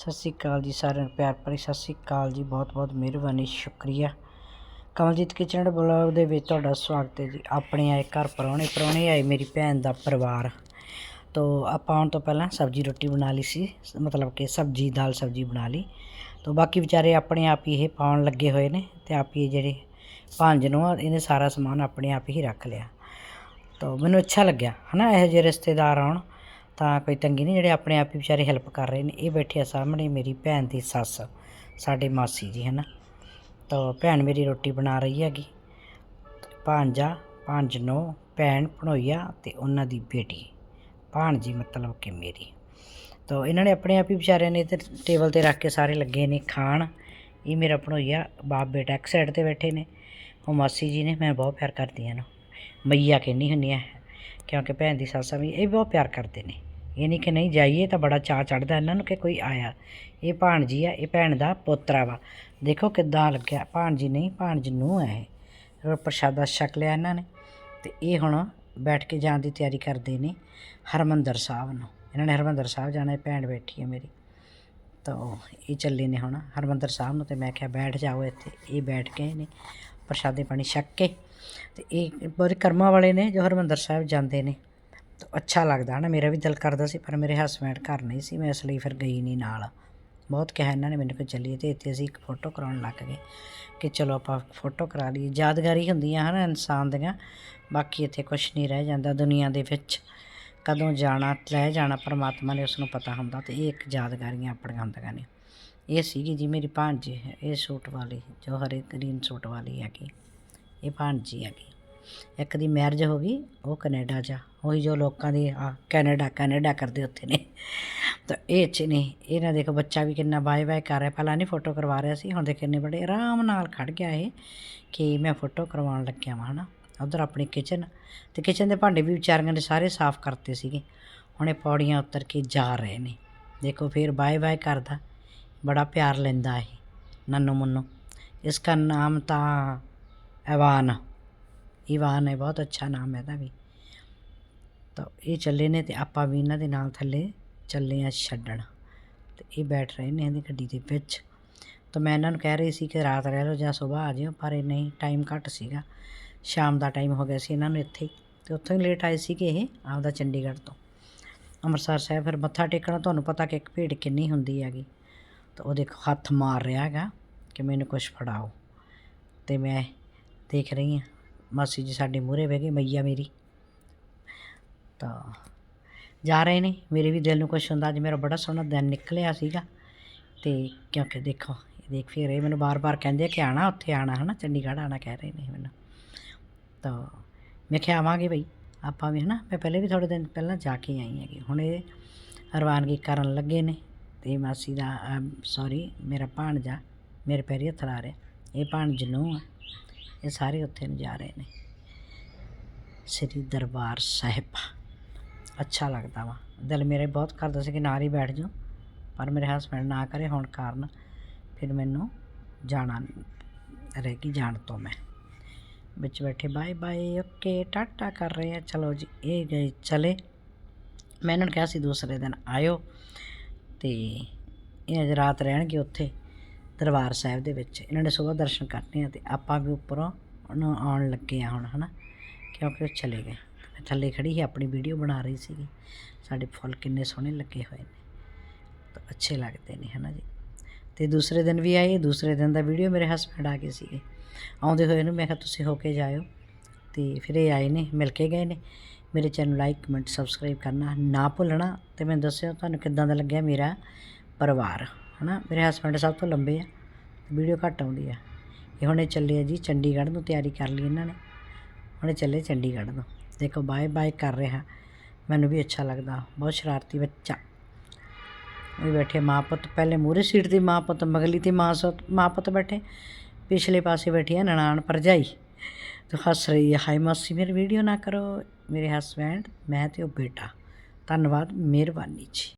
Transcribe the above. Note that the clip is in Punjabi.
ਸਤਿ ਸ਼੍ਰੀ ਅਕਾਲ ਜੀ ਸਾਰਿਆਂ ਨੂੰ, ਪਿਆਰ ਭਰੀ ਸਤਿ ਸ਼੍ਰੀ ਅਕਾਲ ਜੀ ਬਹੁਤ ਬਹੁਤ ਮਿਹਰਬਾਨੀ, ਸ਼ੁਕਰੀਆ। ਕਮਲਜੀਤ ਕਿਚਨ ਬਲੌਗ ਦੇ ਵਿੱਚ ਤੁਹਾਡਾ ਸਵਾਗਤ ਹੈ ਜੀ। ਆਪਣੇ ਆਏ ਘਰ ਪਰੌਣੇ ਪਰੌਣੇ ਆਏ ਮੇਰੀ ਭੈਣ ਦਾ ਪਰਿਵਾਰ। ਤੋਂ ਆਪਾਂ ਆਉਣ ਤੋਂ ਪਹਿਲਾਂ ਸਬਜ਼ੀ ਰੋਟੀ ਬਣਾ ਲਈ ਸੀ, ਮਤਲਬ ਕਿ ਸਬਜ਼ੀ, ਦਾਲ ਸਬਜ਼ੀ ਬਣਾ ਲਈ। ਤੋ ਬਾਕੀ ਵਿਚਾਰੇ ਆਪਣੇ ਆਪ ਹੀ ਇਹ ਪਾਉਣ ਲੱਗੇ ਹੋਏ ਨੇ ਤੇ ਆਪ ਹੀ ਜਿਹੜੇ ਭਾਂਜ ਨੂੰ ਇਹਨੇ ਸਾਰਾ ਸਮਾਨ ਆਪਣੇ ਆਪ ਹੀ ਰੱਖ ਲਿਆ। ਤੋ ਮੈਨੂੰ ਅੱਛਾ ਲੱਗਿਆ, ਹਨਾ? ਇਹੋ ਜਿਹੇ ਰਿਸ਼ਤੇਦਾਰ ਆਉਣ। ਤਾਂ ਕੋਈ ਤੰਗੀ ਨਹੀਂ, ਜਿਹੜੇ ਆਪਣੇ ਆਪ ਹੀ ਵਿਚਾਰੇ ਹੈਲਪ ਕਰ ਰਹੇ ਨੇ। ਇਹ ਬੈਠੇ ਆ ਸਾਹਮਣੇ ਮੇਰੀ ਭੈਣ ਦੀ ਸੱਸ, ਸਾਡੇ ਮਾਸੀ ਜੀ, ਹਨਾ? ਤਾਂ ਭੈਣ ਮੇਰੀ ਰੋਟੀ ਬਣਾ ਰਹੀ ਹੈਗੀ। ਭਾਂਜਾ ਭਾਂਜ ਨੂੰ, ਭੈਣ ਭਣੋਈਆ ਤੇ ਉਹਨਾਂ ਦੀ ਬੇਟੀ। ਭਾਣਜੀ ਮਤਲਬ ਕਿ ਮੇਰੀ। ਤਾਂ ਇਹਨਾਂ ਨੇ ਆਪਣੇ ਆਪ ਹੀ ਵਿਚਾਰਿਆਂ ਨੇ ਤੇ ਟੇਬਲ ਤੇ ਰੱਖ ਕੇ ਸਾਰੇ ਲੱਗੇ ਨੇ ਖਾਣ। ਇਹ ਮੇਰਾ ਭਣੋਈਆ ਬਾਪ ਬੇਟਾ ਇੱਕ ਸਾਈਡ ਤੇ ਬੈਠੇ ਨੇ। ਉਹ ਮਾਸੀ ਜੀ ਨੇ, ਮੈਂ ਬਹੁਤ ਪਿਆਰ ਕਰਦੀ ਹਾਂ ਨਾ। ਮਈਆ ਕਹਿੰਦੀ ਹੁੰਦੀ ਆ ਕਿਉਂਕਿ ਭੈਣ ਦੀ ਸੱਸ ਆ ਵੀ ਇਹ ਬਹੁਤ ਪਿਆਰ ਕਰਦੇ ਨੇ। ਇਹ ਨਹੀਂ ਕਿ ਨਹੀਂ ਜਾਈਏ ਤਾਂ ਬੜਾ ਚਾਅ ਚੜਦਾ ਇਹਨਾਂ ਨੂੰ ਕਿ ਕੋਈ ਆਇਆ। ਇਹ ਭਾਣਜੀ ਆ, ਇਹ ਭੈਣ ਦਾ ਪੋਤਰਾ ਵਾ। ਦੇਖੋ ਕਿੱਦਾਂ ਲੱਗਿਆ। ਭਾਣਜੀ ਨਹੀਂ, ਭਾਣਜ ਨੂੰ ਹੈ ਇਹ। ਪ੍ਰਸ਼ਾਦਾ ਛਕ ਲਿਆ ਇਹਨਾਂ ਨੇ ਤੇ ਇਹ ਹੁਣ ਬੈਠ ਕੇ ਜਾਣ ਦੀ ਤਿਆਰੀ ਕਰਦੇ ਨੇ ਹਰਮੰਦਰ ਸਾਹਿਬ ਨੂੰ। ਇਹਨਾਂ ਨੇ ਹਰਮੰਦਰ ਸਾਹਿਬ ਜਾਣਾ ਹੈ ਭੈਣ ਬੈਠੀ ਹੈ ਮੇਰੀ। ਤਾਂ ਇਹ ਚੱਲੇ ਨੇ ਹੁਣ ਹਰਮੰਦਰ ਸਾਹਿਬ ਨੂੰ ਤੇ ਮੈਂ ਕਿਹਾ ਬੈਠ ਜਾਓ ਇੱਥੇ। ਇਹ ਬੈਠ ਗਏ ਨੇ ਪ੍ਰਸ਼ਾਦੇ ਪਾਣੀ ਛਕ ਕੇ ਤੇ ਇਹ ਬੜੇ ਕਰਮਾਂ ਵਾਲੇ ਨੇ ਜੋ ਹਰਮੰਦਰ ਸਾਹਿਬ ਜਾਂਦੇ ਨੇ। ਤਾਂ ਅੱਛਾ ਲੱਗਦਾ ਨਾ ਮੇਰਾ ਵੀ ਦਿਲ ਕਰਦਾ ਸੀ, ਪਰ ਮੇਰੇ ਹਸਬੈਂਡ ਘਰ ਨਹੀਂ ਸੀ, ਮੈਂ ਇਸ ਲਈ ਫਿਰ ਗਈ ਨਹੀਂ ਨਾਲ। ਬਹੁਤ ਕਿਹਾ ਇਹਨਾਂ ਨੇ ਮੈਨੂੰ ਕਿ ਚੱਲੀਏ ਤੇ ਇੱਥੇ ਅਸੀਂ ਇੱਕ ਫੋਟੋ ਕਰਾਉਣ ਲੱਗ ਗਏ, ਕਿ ਚਲੋ ਆਪਾਂ ਫੋਟੋ ਕਰਾ ਲਈਏ। ਯਾਦਗਾਰੀ ਹੁੰਦੀਆਂ ਹਨ ਇਨਸਾਨ ਦੀਆਂ, ਬਾਕੀ ਇੱਥੇ ਕੁਝ ਨਹੀਂ ਰਹਿ ਜਾਂਦਾ ਦੁਨੀਆ ਦੇ ਵਿੱਚ। ਕਦੋਂ ਜਾਣਾ, ਲੈ ਜਾਣਾ, ਪਰਮਾਤਮਾ ਨੇ ਉਸ ਨੂੰ ਪਤਾ ਹੁੰਦਾ ਤੇ ਇਹ ਇੱਕ ਯਾਦਗਾਰੀਆਂ ਆਪਣੀਆਂ ਹੁੰਦੀਆਂ ਨੇ। ਇਹ ਸੀਗੀ ਜੀ ਮੇਰੀ ਭਾਂਜੀ ਇਹ ਸੂਟ ਵਾਲੀ, ਜੋ ਹਰੇ ਗ੍ਰੀਨ ਸੂਟ ਵਾਲੀ ਹੈਗੀ, ਇਹ ਭਾਂਜੀ ਹੈਗੀ। ਇੱਕ ਦੀ ਮੈਰਿਜ ਹੋ ਗਈ, ਉਹ ਕੈਨੇਡਾ 'ਚ ਉਹੀ ਜੋ ਲੋਕਾਂ ਦੀ ਆ ਕੈਨੇਡਾ ਕੈਨੇਡਾ ਕਰਦੇ ਉੱਥੇ ਨੇ। ਤਾਂ ਇਹ ਅੱਛੇ ਨੇ। ਇਹਨਾਂ ਦੇਖੋ ਬੱਚਾ ਵੀ ਕਿੰਨਾ ਬਾਏ ਬਾਏ ਕਰ ਰਿਹਾ। ਪਹਿਲਾਂ ਨਹੀਂ ਫੋਟੋ ਕਰਵਾ ਰਿਹਾ ਸੀ, ਹੁਣ ਦੇ ਕਿੰਨੇ ਬੜੇ ਆਰਾਮ ਨਾਲ ਖੜ ਗਿਆ ਇਹ ਕਿ ਮੈਂ ਫੋਟੋ ਕਰਵਾਉਣ ਲੱਗਿਆ ਵਾਂ, ਹਨਾ। ਉਧਰ ਆਪਣੀ ਕਿਚਨ ਤੇ ਕਿਚਨ ਦੇ ਭਾਂਡੇ ਵੀ ਵਿਚਾਰੀਆਂ ਨੇ ਸਾਰੇ ਸਾਫ਼ ਕਰਤੇ ਸੀਗੇ। ਹੁਣ ਇਹ ਪੌੜੀਆਂ ਉਤਰ ਕੇ ਜਾ ਰਹੇ ਨੇ। ਦੇਖੋ ਫਿਰ ਬਾਏ ਬਾਏ ਕਰਦਾ। ਬੜਾ ਪਿਆਰ ਲੈਂਦਾ ਇਹ ਨੰਨੂ ਮੁੰਨੂ ਇਸਕਾ ਨਾਮ ਤਾਂ ਐਵਾਨ। ਈਵਾਨ ਹੈ ਬਹੁਤ ਅੱਛਾ ਨਾਮ ਹੈ ਇਹਦਾ ਵੀ। ਤਾਂ ਇਹ ਚੱਲੇ ਨੇ ਤੇ ਆਪਾਂ ਵੀ ਇਹਨਾਂ ਦੇ ਨਾਲ ਥੱਲੇ ਚੱਲੇ ਆ ਛੱਡਣ। ਤੇ ਇਹ ਬੈਠ ਰਹੇ ਨੇ ਇਹਦੀ ਗੱਡੀ ਦੇ ਵਿੱਚ। ਤਾਂ ਮੈਂ ਇਹਨਾਂ ਨੂੰ ਕਹਿ ਰਹੀ ਸੀ ਕਿ ਰਾਤ ਰਹਿ ਲਓ ਜਾਂ ਸਵੇਰ ਆ ਜਿਓ, ਪਰ ਇਹ ਨਹੀਂ ਟਾਈਮ ਘੱਟ ਸੀਗਾ। ਸ਼ਾਮ ਦਾ ਟਾਈਮ ਹੋ ਗਿਆ ਸੀ ਇਹਨਾਂ ਨੂੰ ਇੱਥੇ ਹੀ। ਤੇ ਉੱਥੋਂ ਹੀ ਲੇਟ ਆਏ ਸੀ ਕਿ ਇਹ ਆਪਦਾ ਚੰਡੀਗੜ੍ਹ ਤੋਂ। ਅੰਮ੍ਰਿਤਸਰ ਸਾਹਿਬ ਫਿਰ ਮੱਥਾ ਟੇਕਣਾ, ਤੁਹਾਨੂੰ ਪਤਾ ਕਿ ਇੱਕ ਭੀੜ ਕਿੰਨੀ ਹੁੰਦੀ ਹੈਗੀ। ਤਾਂ ਉਹ ਦੇਖੋ ਹੱਥ ਮਾਰ ਰਿਹਾ ਹੈਗਾ ਕਿ ਮੈਨੂੰ ਕੁਝ ਫੜਾਓ। ਤੇ ਮੈਂ ਦੇਖ ਰਹੀ ਹਾਂ ਮਾਸੀ ਜੀ ਸਾਡੇ ਮੂਹਰੇ ਬਹਿ ਗਏ, ਮਈਆ ਮੇਰੀ। ਤਾਂ ਜਾ ਰਹੇ ਨੇ, ਮੇਰੇ ਵੀ ਦਿਲ ਨੂੰ ਕੁਛ ਹੁੰਦਾ, ਅੱਜ ਮੇਰਾ ਬੜਾ ਸੋਹਣਾ ਦਿਨ ਨਿਕਲਿਆ ਸੀਗਾ। ਤੇ ਕਿਉਂਕਿ ਦੇਖੋ, ਇਹ ਦੇਖ ਫਿਰ ਇਹ ਮੈਨੂੰ ਬਾਰ-ਬਾਰ ਕਹਿੰਦੇ ਆ ਕਿ ਆਣਾ ਉੱਥੇ ਆਣਾ ਹਨਾ, ਚੰਡੀਗੜ੍ਹ ਆਣਾ ਕਹਿ ਰਹੇ ਨੇ ਮੈਨੂੰ। ਤਾਂ ਮੈਂ ਕਿਹਾ ਆਵਾਂਗੇ ਬਈ, ਆਪਾਂ ਵੀ, ਹਨਾ, ਮੈਂ ਪਹਿਲੇ ਵੀ ਥੋੜੇ ਦਿਨ ਪਹਿਲਾਂ ਜਾ ਕੇ ਆਈ ਹੈਗੀ। ਹੁਣ ਇਹ ਰਵਾਨਗੀ ਕਰਨ ਲੱਗੇ ਨੇ, ਤੇ ਮਾਸੀ ਦਾ ਸੌਰੀ ਮੇਰਾ ਭਾਣਜਾ ਮੇਰੇ ਪੈਰੀ ਹੱਥ ਲਾ ਰਿਹਾ। ਇਹ ਭਾਣਜ ਨੂੰ ਆ। ਇਹ ਸਾਰੇ ਉੱਥੇ ਨੂੰ ਜਾ ਰਹੇ ਨੇ। ਸ੍ਰੀ ਦਰਬਾਰ ਸਾਹਿਬ। ਅੱਛਾ ਲੱਗਦਾ ਵਾ। ਦਿਲ ਮੇਰੇ ਬਹੁਤ ਕਰਦਾ ਸੀ ਕਿ ਨਾਲ ਹੀ ਬੈਠ ਜਾਉ, ਪਰ ਮੇਰੇ ਹਸਬੰਡ ਨਾ ਕਰੇ ਹੋਣ ਕਾਰਨ ਫਿਰ ਮੈਨੂੰ ਜਾਣਾ ਰਹਿ ਗਈ ਜਾਣ ਤੋਂ ਮੈਂ। ਵਿੱਚ ਬੈਠੇ ਬਾਏ ਬਾਏ, ਓਕੇ, ਟਾਟਾ ਕਰ ਰਹੇ ਆ। ਚਲੋ ਜੀ, ਇਹ ਗਏ ਚਲੇ। ਮੈਂ ਇਹਨਾਂ ਨੂੰ ਕਿਹਾ ਸੀ, ਦੂਸਰੇ ਦਿਨ ਆਇਓ ਤੇ ਇਹ ਅੱਜ ਰਾਤ ਰਹਿਣਗੇ ਉੱਥੇ। ਦਰਬਾਰ ਸਾਹਿਬ ਦੇ ਵਿੱਚ। ਇਹਨਾਂ ਨੇ ਸਵੇਰ ਦਰਸ਼ਨ ਕਰਨੇ ਆ ਤੇ ਆਪਾਂ ਵੀ ਉੱਪਰੋਂ ਆਉਣ ਲੱਗੇ ਆ ਹੁਣ, ਹਨਾ? ਕਿਉਂਕਿ ਉਹ ਚਲੇ ਗਏ। ਮੈਂ ਥੱਲੇ ਖੜੀ ਸੀ, ਆਪਣੀ ਵੀਡੀਓ ਬਣਾ ਰਹੀ ਸੀਗੀ। ਸਾਡੇ ਫੁੱਲ ਕਿੰਨੇ ਸੋਹਣੇ ਲੱਗੇ ਹੋਏ ਨੇ। ਤਾਂ ਅੱਛੇ ਲੱਗਦੇ ਨੇ, ਹਨਾ ਜੀ? ਤੇ ਦੂਸਰੇ ਦਿਨ ਵੀ ਆਏ, ਦੂਸਰੇ ਦਿਨ ਦਾ ਵੀਡੀਓ ਮੇਰੇ ਹਸਬੰਡ ਆ ਗਏ ਸੀਗੇ। ਆਉਂਦੇ ਹੋਏ ਨੂੰ ਮੈਂ ਕਿਹਾ, ਤੁਸੀਂ ਹੋ ਕੇ ਜਾਇਓ। ਤੇ ਫਿਰ ਇਹ ਆਏ ਨੇ, ਮਿਲ ਕੇ ਗਏ ਨੇ। ਮੇਰੇ ਚੈਨਲ ਲਾਈਕ ਕਮੈਂਟ ਸਬਸਕ੍ਰਾਈਬ ਕਰਨਾ ਨਾ ਭੁੱਲਣਾ। ਤੇ ਮੈਨੂੰ ਦੱਸਿਓ ਤੁਹਾਨੂੰ ਕਿੱਦਾਂ ਦਾ ਲੱਗਿਆ ਮੇਰਾ ਪਰਿਵਾਰ? ਹਨਾ? ਮੇਰੇ ਹਸਬੰਡ ਸਭ ਤੋਂ ਲੰਬੇ ਆ, ਵੀਡੀਓ ਘੱਟ ਆਉਂਦੀ ਆ। ਇਹ ਹੁਣੇ ਚੱਲੇ ਆ ਜੀ, ਚੰਡੀਗੜ੍ਹ ਨੂੰ ਤਿਆਰੀ ਕਰ ਲਈ ਇਹਨਾਂ ਨੇ। ਹੁਣੇ ਚੱਲੇ ਚੰਡੀਗੜ੍ਹ ਨੂੰ। ਦੇਖੋ ਬਾਏ ਬਾਏ ਕਰ ਰਿਹਾ। ਮੈਨੂੰ ਵੀ ਅੱਛਾ ਲੱਗਦਾ। ਬਹੁਤ ਸ਼ਰਾਰਤੀ ਬੱਚਾ। ਉਹ ਬੈਠੇ ਮਾਂ ਪੁੱਤ ਪਹਿਲੇ ਮੂਰੇ ਸੀਟ ਦੀ ਮਾਂ ਪੁੱਤ ਮਗਲੀ ਤੇ, ਮਾਂ ਸੋ, ਮਾਂ ਪੁੱਤ ਬੈਠੇ। ਪਿਛਲੇ ਪਾਸੇ ਬੈਠੀ ਹੈ ਨਨਾਣ ਭਰਜਾਈ। ਤੇ ਹੱਸ ਰਹੀ ਹੈ ਹਾਈ ਮਾਸੀ, ਮੇਰੀ ਵੀਡੀਓ ਨਾ ਕਰੋ। ਮੇਰੇ ਹਸਬੈਂਡ ਮੈਂ ਤੇ ਉਹ ਬੇਟਾ। ਧੰਨਵਾਦ, ਮਿਹਰਬਾਨੀ ਜੀ।